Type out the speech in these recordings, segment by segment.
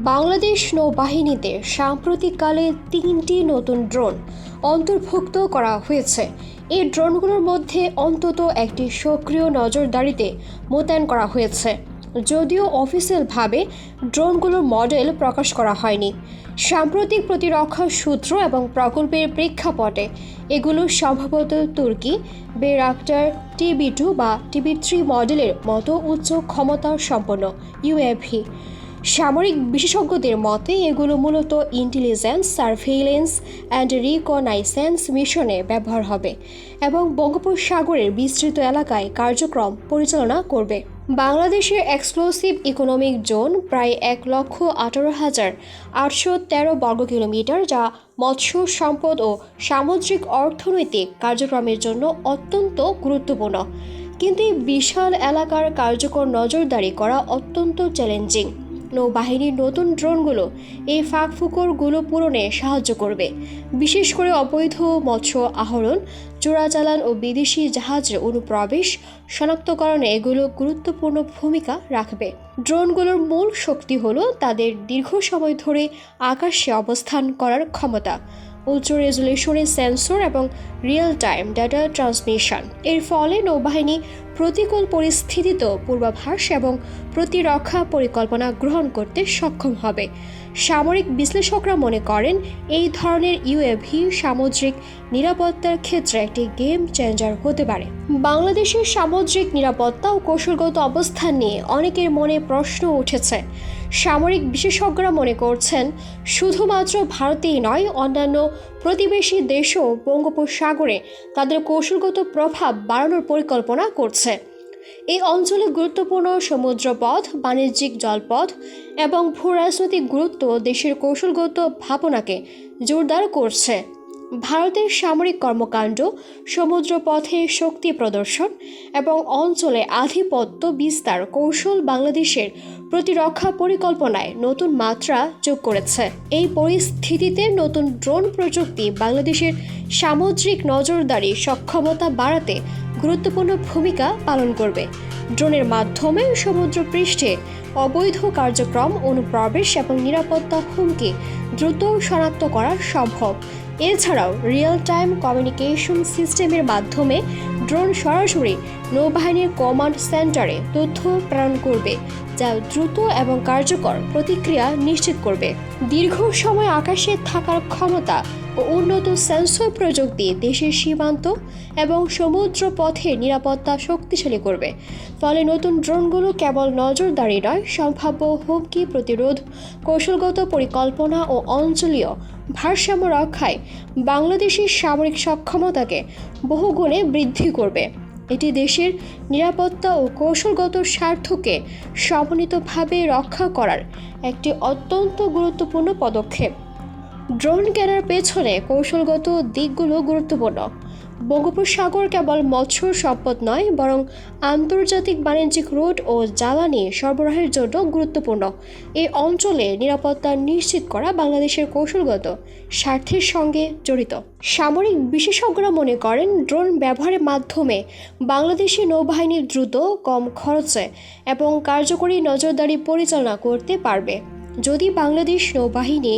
বাংলাদেশ নৌবাহিনীতে সাম্প্রতিককালে তিনটি নতুন ড্রোন অন্তর্ভুক্ত করা হয়েছে। এই ড্রোনগুলোর মধ্যে অন্তত একটি সক্রিয় নজরদারিতে মোতায়েন করা হয়েছে। যদিও অফিসিয়ালভাবে ড্রোনগুলোর মডেল প্রকাশ করা হয়নি। সাম্প্রতিক প্রতিরক্ষা সূত্র এবং প্রকল্পের প্রেক্ষাপটে এগুলো সম্ভবত তুর্কি বেরাক্টার টিবি টু বা টিবি থ্রি মডেলের মতো উচ্চ ক্ষমতা সম্পন্ন ইউএভি সামরিক বিশেষজ্ঞদের মতে, এগুলো মূলত ইন্টেলিজেন্স সার্ভেইলেন্স অ্যান্ড রিকনাইসেন্স মিশনে ব্যবহার হবে এবং বঙ্গোপসাগরের বিস্তৃত এলাকায় কার্যক্রম পরিচালনা করবে। বাংলাদেশের এক্সক্লুসিভ ইকোনমিক জোন প্রায় এক লক্ষ আঠারো হাজার আটশো তেরো বর্গ কিলোমিটার, যা মৎস্য সম্পদ ও সামুদ্রিক অর্থনৈতিক কার্যক্রমের জন্য অত্যন্ত গুরুত্বপূর্ণ। কিন্তু এই বিশাল এলাকার কার্যকর নজরদারি করা অত্যন্ত চ্যালেঞ্জিং নৌবাহিনীর নতুন ড্রোনগুলো এই ফাঁকফুকরগুলো পূরণে সাহায্য করবে। বিশেষ করে অবৈধ মৎস্য আহরণ, চোরাচালান ও বিদেশি জাহাজের অনুপ্রবেশ, শনাক্তকরণে এগুলো গুরুত্বপূর্ণ ভূমিকা রাখবে। ড্রোনগুলোর মূল শক্তি হলো তাদের দীর্ঘ সময় ধরে আকাশে অবস্থান করার ক্ষমতা। উচ্চ রেজুলেশনের সেন্সর এবং রিয়েল টাইম ডাটা ট্রান্সমিশন। এর ফলে নৌবাহিনী প্রতিকূল পরিস্থিতিতেও পূর্বাভাস এবং প্রতিরক্ষা পরিকল্পনা গ্রহণ করতে সক্ষম হবে। সামরিক বিশ্লেষকরা মনে করেন, এই ধরনের ইউএভি সামুদ্রিক নিরাপত্তার ক্ষেত্রে একটি গেম চেঞ্জার হতে পারে। বাংলাদেশের সামুদ্রিক নিরাপত্তা ও কৌশলগত অবস্থান নিয়ে অনেকের মনে প্রশ্ন উঠেছে। সামরিক বিশেষজ্ঞরা মনে করছেন, শুধুমাত্র ভারতেই নয়, অন্যান্য প্রতিবেশী দেশও বঙ্গোপসাগরে তাদের কৌশলগত প্রভাব বাড়ানোর পরিকল্পনা করছে। এই অঞ্চলে গুরুত্বপূর্ণ সমুদ্রপথ, বাণিজ্যিক জলপথ এবং ভূরাজনৈতিক গুরুত্ব দেশের কৌশলগত ভাবনাকে জোরদার করছে। ভারতের সামরিক কর্মকাণ্ড, সমুদ্রপথে শক্তি প্রদর্শন এবং অঞ্চলে আধিপত্য বিস্তার কৌশল বাংলাদেশের প্রতিরক্ষা পরিকল্পনায় নতুন মাত্রা যোগ করেছে। এই পরিস্থিতিতে নতুন ড্রোন প্রযুক্তি বাংলাদেশের সামুদ্রিক নজরদারি সক্ষমতা বাড়াতে গুরুত্বপূর্ণ ভূমিকা পালন করবে। ড্রোনের মাধ্যমে সমুদ্র পৃষ্ঠে অবৈধ কার্যক্রম, অনুপ্রবেশ এবং নিরাপত্তা হুমকি দ্রুত শনাক্ত করা সম্ভব। এছাড়াও রিয়েল টাইম কমিউনিকেশন সিস্টেমের মাধ্যমে ড্রোন সরাসরি নৌবাহিনীর কমান্ড সেন্টারে তথ্য প্রেরণ করবে। যা দ্রুত এবং কার্যকর প্রতিক্রিয়া নিশ্চিত করবে। দীর্ঘ সময় আকাশে থাকার ক্ষমতা ও উন্নত সেন্সর প্রযুক্তি দেশের সীমান্ত এবং সমুদ্র পথের নিরাপত্তা শক্তিশালী করবে। ফলে নতুন ড্রোনগুলো কেবল নজরদারি নয়, সম্ভাব্য হুমকি প্রতিরোধ, কৌশলগত পরিকল্পনা ও অঞ্চলীয় ভারসাম্য রক্ষায় বাংলাদেশের সামরিক সক্ষমতাকে বহুগুণে বৃদ্ধি করবে। এটি দেশের নিরাপত্তা ও কৌশলগত স্বার্থকে সমন্বিতভাবে রক্ষা করার একটি অত্যন্ত গুরুত্বপূর্ণ পদক্ষেপ। ড্রোন কেনার পেছনে কৌশলগত দিকগুলো গুরুত্বপূর্ণ। বঙ্গোপসাগর কেবল মৎস্য সম্পদ নয়, বরং আন্তর্জাতিক বাণিজ্যিক রুট ও জ্বালানি সরবরাহের জন্য গুরুত্বপূর্ণ। এই অঞ্চলে নিরাপত্তা নিশ্চিত করা বাংলাদেশের কৌশলগত স্বার্থের সঙ্গে জড়িত। সামরিক বিশেষজ্ঞরা মনে করেন, ড্রোন ব্যবহারের মাধ্যমে বাংলাদেশি নৌবাহিনী দ্রুত কম খরচে এবং কার্যকরী নজরদারি পরিচালনা করতে পারবে। যদি বাংলাদেশ নৌবাহিনী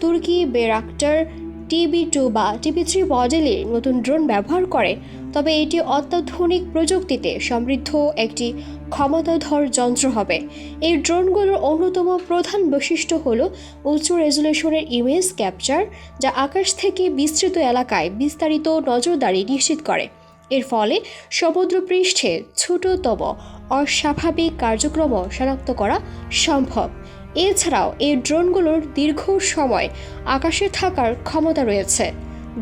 তুর্কি বেরাক্টার টিবি টু বা টিবি থ্রি মডেলের নতুন ড্রোন ব্যবহার করে, তবে এটি অত্যাধুনিক প্রযুক্তিতে সমৃদ্ধ একটি ক্ষমতাধর যন্ত্র হবে। এই ড্রোনগুলোর অন্যতম প্রধান বৈশিষ্ট্য হল উচ্চ রেজুলেশনের ইমেজ ক্যাপচার, যা আকাশ থেকে বিস্তৃত এলাকায় বিস্তারিত নজরদারি নিশ্চিত করে। এর ফলে সমুদ্রপৃষ্ঠে ছোটতম অস্বাভাবিক কার্যক্রম শনাক্ত করা সম্ভব। এছাড়াও এই ড্রোনগুলোর দীর্ঘ সময় আকাশে থাকার ক্ষমতা রয়েছে,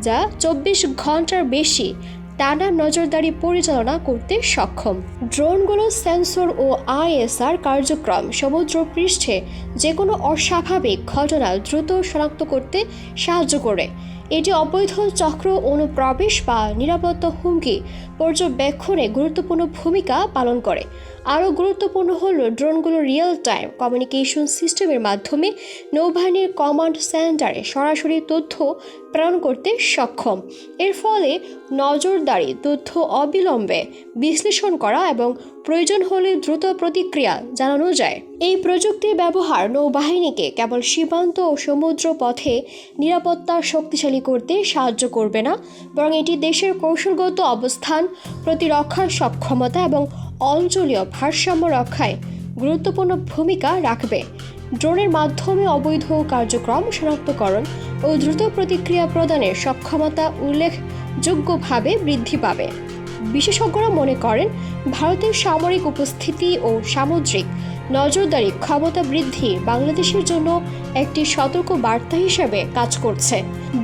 যা চব্বিশ ঘণ্টার বেশি টানা নজরদারি পরিচালনা করতে সক্ষম। ড্রোনগুলো সেন্সর ও আইএসআর কার্যক্রম সমুদ্র পৃষ্ঠে যে কোনো অস্বাভাবিক ঘটনা দ্রুত শনাক্ত করতে সাহায্য করে এটি অবৈধ চক্র অনুপ্রবেশ বা নিরাপত্তা হুমকি পর্যবেক্ষণে গুরুত্বপূর্ণ ভূমিকা পালন করে। আরও গুরুত্বপূর্ণ হল ড্রোনগুলো রিয়েল টাইম কমিউনিকেশন সিস্টেমের মাধ্যমে নৌবাহিনীর কমান্ড সেন্টারে সরাসরি তথ্য প্রেরণ করতে সক্ষম। এর ফলে নজরদারি, তথ্য অবিলম্বে বিশ্লেষণ করা এবং প্রয়োজন হলে দ্রুত প্রতিক্রিয়া জানানো যায়। এই প্রযুক্তির ব্যবহার নৌবাহিনীকে কেবল সীমান্ত ও সমুদ্র পথে নিরাপত্তা শক্তিশালী করতে সাহায্য করবে না, বরং এটি দেশের কৌশলগত অবস্থান, প্রতিরক্ষার সক্ষমতা এবং অঞ্চলীয় ভারসাম্য রক্ষায় গুরুত্বপূর্ণ ভূমিকা রাখবে। ড্রোনের মাধ্যমে অবৈধ কার্যক্রম, শনাক্তকরণ ও দ্রুত প্রতিক্রিয়া প্রদানের সক্ষমতা উল্লেখযোগ্যভাবে বৃদ্ধি পাবে। বিশেষজ্ঞরা মনে করেন, ভারতের সামরিক উপস্থিতি ও সামুদ্রিক নজরদারি ক্ষমতা বৃদ্ধি বাংলাদেশের জন্য একটি সতর্ক বার্তা হিসেবে কাজ করছে।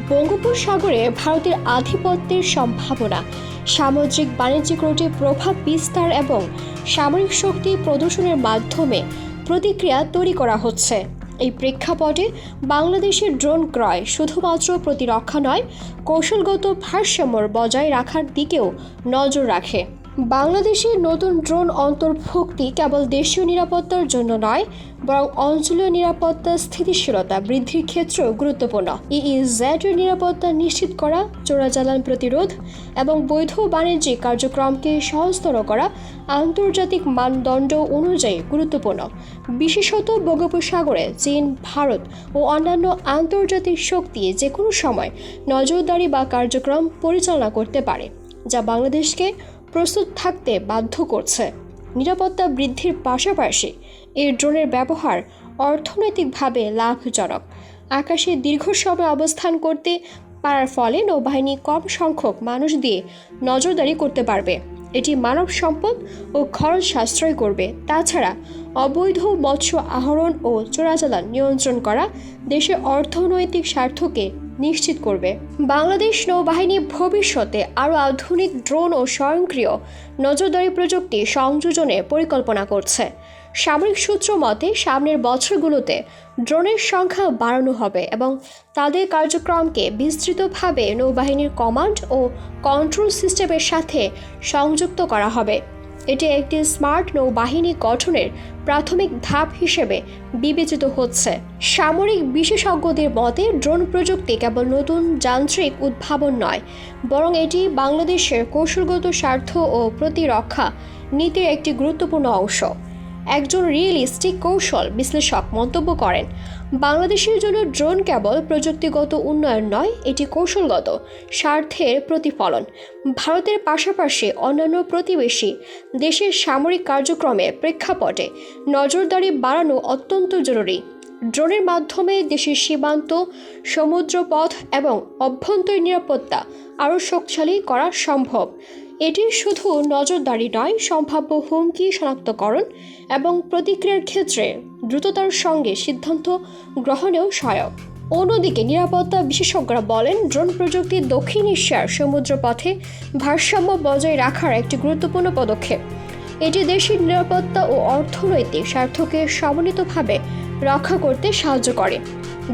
বঙ্গোপসাগরে ভারতের আধিপত্যের সম্ভাবনা, সামুদ্রিক বাণিজ্যিক রুটে প্রভাব বিস্তার এবং সামরিক শক্তি প্রদর্শনের মাধ্যমে প্রতিক্রিয়া তৈরি করা হচ্ছে। এই প্রেক্ষাপটে বাংলাদেশের ড্রোন ক্রয় শুধুমাত্র প্রতিরক্ষা নয়, কৌশলগত ভারসাম্য বজায় রাখার দিকেও নজর রাখে। বাংলাদেশের নতুন ড্রোন অন্তর্ভুক্তি কেবল দেশীয় নিরাপত্তার জন্য নয়, বরং অঞ্চলীয় নিরাপত্তা, স্থিতিশীলতা বৃদ্ধির ক্ষেত্রেও গুরুত্বপূর্ণ। ইইজেড এর নিরাপত্তা নিশ্চিত করা, চোরাচালান প্রতিরোধ এবং বৈধ বাণিজ্যিক কার্যক্রমকে সহজতর করা আন্তর্জাতিক মানদণ্ড অনুযায়ী গুরুত্বপূর্ণ। বিশেষত বঙ্গোপসাগরে চীন, ভারত ও অন্যান্য আন্তর্জাতিক শক্তি যে কোনো সময় নজরদারি বা কার্যক্রম পরিচালনা করতে পারে, যা বাংলাদেশকে প্রস্তুত থাকতে বাধ্য করছে। নিরাপত্তা বৃদ্ধির পাশাপাশি এই ড্রোনের ব্যবহার অর্থনৈতিকভাবে লাভজনক। আকাশে দীর্ঘ সময় অবস্থান করতে পারার ফলে নৌবাহিনী কম সংখ্যক মানুষ দিয়ে নজরদারি করতে পারবে। এটি মানব সম্পদ ও খরচ সাশ্রয় করবে। তাছাড়া অবৈধ মৎস্য আহরণ ও চোরাচালান নিয়ন্ত্রণ করা দেশের অর্থনৈতিক স্বার্থকে নিশ্চিত করবে। বাংলাদেশ নৌবাহিনী ভবিষ্যতে আরও আধুনিক ড্রোন ও স্বয়ংক্রিয় নজরদারি প্রযুক্তি সংযোজনে পরিকল্পনা করছে। সামরিক সূত্র মতে, সামনের বছরগুলোতে ড্রোনের সংখ্যা বাড়ানো হবে এবং তাদের কার্যক্রমকে বিস্তৃতভাবে নৌবাহিনীর কমান্ড ও কন্ট্রোল সিস্টেমের সাথে সংযুক্ত করা হবে। এটি একটি স্মার্ট নৌবাহিনী গঠনের প্রাথমিক ধাপ হিসেবে বিবেচিত হচ্ছে। সামরিক বিশেষজ্ঞদের মতে, ড্রোন প্রযুক্তি কেবল নতুন যান্ত্রিক উদ্ভাবন নয়, বরং এটি বাংলাদেশের কৌশলগত স্বার্থ ও প্রতিরক্ষা নীতির একটি গুরুত্বপূর্ণ অংশ। একজন রিয়েলিস্টিক কৌশল বিশ্লেষক মন্তব্য করেন, বাংলাদেশের জন্য ড্রোন কেবল প্রযুক্তিগত উন্নয়ন নয়, এটি কৌশলগত স্বার্থের প্রতিফলন। ভারতের পাশাপাশি অন্যান্য প্রতিবেশী দেশের সামরিক কার্যক্রমে প্রেক্ষাপটে নজরদারি বাড়ানো অত্যন্ত জরুরি। ড্রোনের মাধ্যমে দেশের সীমান্ত, সমুদ্রপথ এবং অভ্যন্তরীণ নিরাপত্তা আরও শক্তিশালী করা সম্ভব। এটি শুধু নজরদারি নয়, সম্ভাব্য হুমকি, শনাক্তকরণ এবং প্রতিক্রিয়ার ক্ষেত্রে দ্রুততার সঙ্গে সিদ্ধান্ত গ্রহণেও সহায়ক। অন্যদিকে নিরাপত্তা বিশেষজ্ঞরা বলেন, ড্রোন প্রযুক্তি দক্ষিণ এশিয়ার সমুদ্রপথে ভারসাম্য বজায় রাখার একটি গুরুত্বপূর্ণ পদক্ষেপ। এটি দেশের নিরাপত্তা ও অর্থনৈতিক স্বার্থকে সমন্বিতভাবে রক্ষা করতে সাহায্য করে।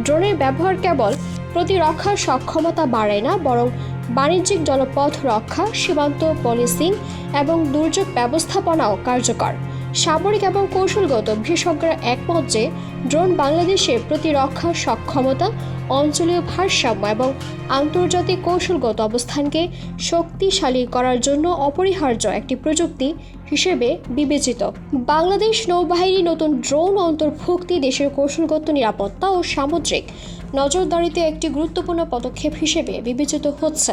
ড্রোনের ব্যবহার কেবল প্রতিরক্ষার সক্ষমতা বাড়ায় না, বরং বাণিজ্যিক জলপথ রক্ষা, সীমান্ত পলিসিং এবং দুর্যোগ ব্যবস্থাপনাও কার্যকর। সামরিক এবং কৌশলগত বিশেষজ্ঞরা একমত যে, ড্রোন বাংলাদেশের প্রতিরক্ষা সক্ষমতা অঞ্চলীয় ভারসাম্য এবং আন্তর্জাতিক কৌশলগত অবস্থানকে শক্তিশালী করার জন্য অপরিহার্য একটি প্রযুক্তি হিসেবে বিবেচিত। বাংলাদেশ নৌবাহিনী নতুন ড্রোন অন্তর্ভুক্তি, দেশের কৌশলগত নিরাপত্তা ও সামুদ্রিক নজরদারিতে একটি গুরুত্বপূর্ণ পদক্ষেপ হিসেবে বিবেচিত হচ্ছে।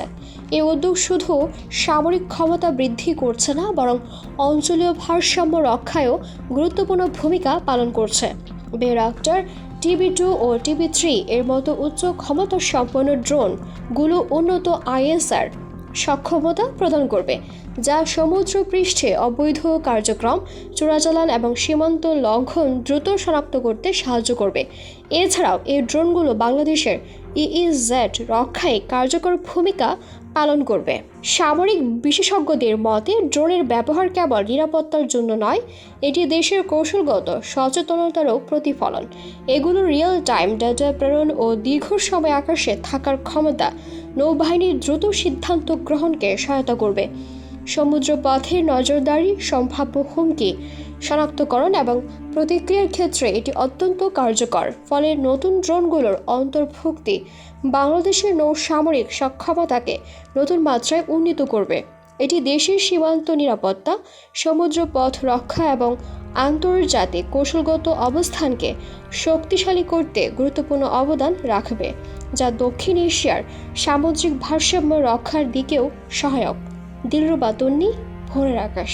এই উদ্যোগ শুধু সামরিক ক্ষমতা বৃদ্ধি করছে না, বরং অঞ্চলীয় ভারসাম্য রক্ষায়ও গুরুত্বপূর্ণ ভূমিকা পালন করছে। বেরাক্টার টিবি টু ও টিবি থ্রি এর মতো উচ্চ ক্ষমতা সম্পন্ন ড্রোনগুলো উন্নত আইএসআর সক্ষমতা প্রদান করবে, যা সমুদ্র পৃষ্ঠে অবৈধ কার্যক্রম, চোরাচালান এবং সীমান্ত লঙ্ঘন দ্রুত শনাক্ত করতে সাহায্য করবে। এছাড়াও, এই ড্রোনগুলো বাংলাদেশের ইইজেড রক্ষায় কার্যকর ভূমিকা পালন করবে। সামরিক বিশেষজ্ঞদের মতে, ড্রোনের ব্যবহার কেবল নিরাপত্তার জন্য নয়, এটি দেশের কৌশলগত সচেতনতারও প্রতিফলন। এগুলো রিয়েল টাইম ডেটা প্রেরণ ও দীর্ঘ সময় আকাশে থাকার ক্ষমতা নৌবাহিনীর দ্রুত সিদ্ধান্ত গ্রহণকে সহায়তা করবে। সমুদ্র পথের নজরদারি, সম্ভাব্য হুমকি শনাক্তকরণ এবং প্রতিক্রিয়ার ক্ষেত্রে এটি অত্যন্ত কার্যকর। ফলে নতুন ড্রোনগুলোর অন্তর্ভুক্তি বাংলাদেশের নৌ সামরিক সক্ষমতাকে নতুন মাত্রায় উন্নীত করবে। এটি দেশের সীমান্ত নিরাপত্তা সমুদ্র পথ রক্ষা এবং আন্তর্জাতিক কৌশলগত অবস্থানকে শক্তিশালী করতে গুরুত্বপূর্ণ অবদান রাখবে, যা দক্ষিণ এশিয়ার সামুদ্রিক ভারসাম্য রক্ষার দিকেও সহায়ক। দিলরুবা তন্নি, ভোরের আকাশ।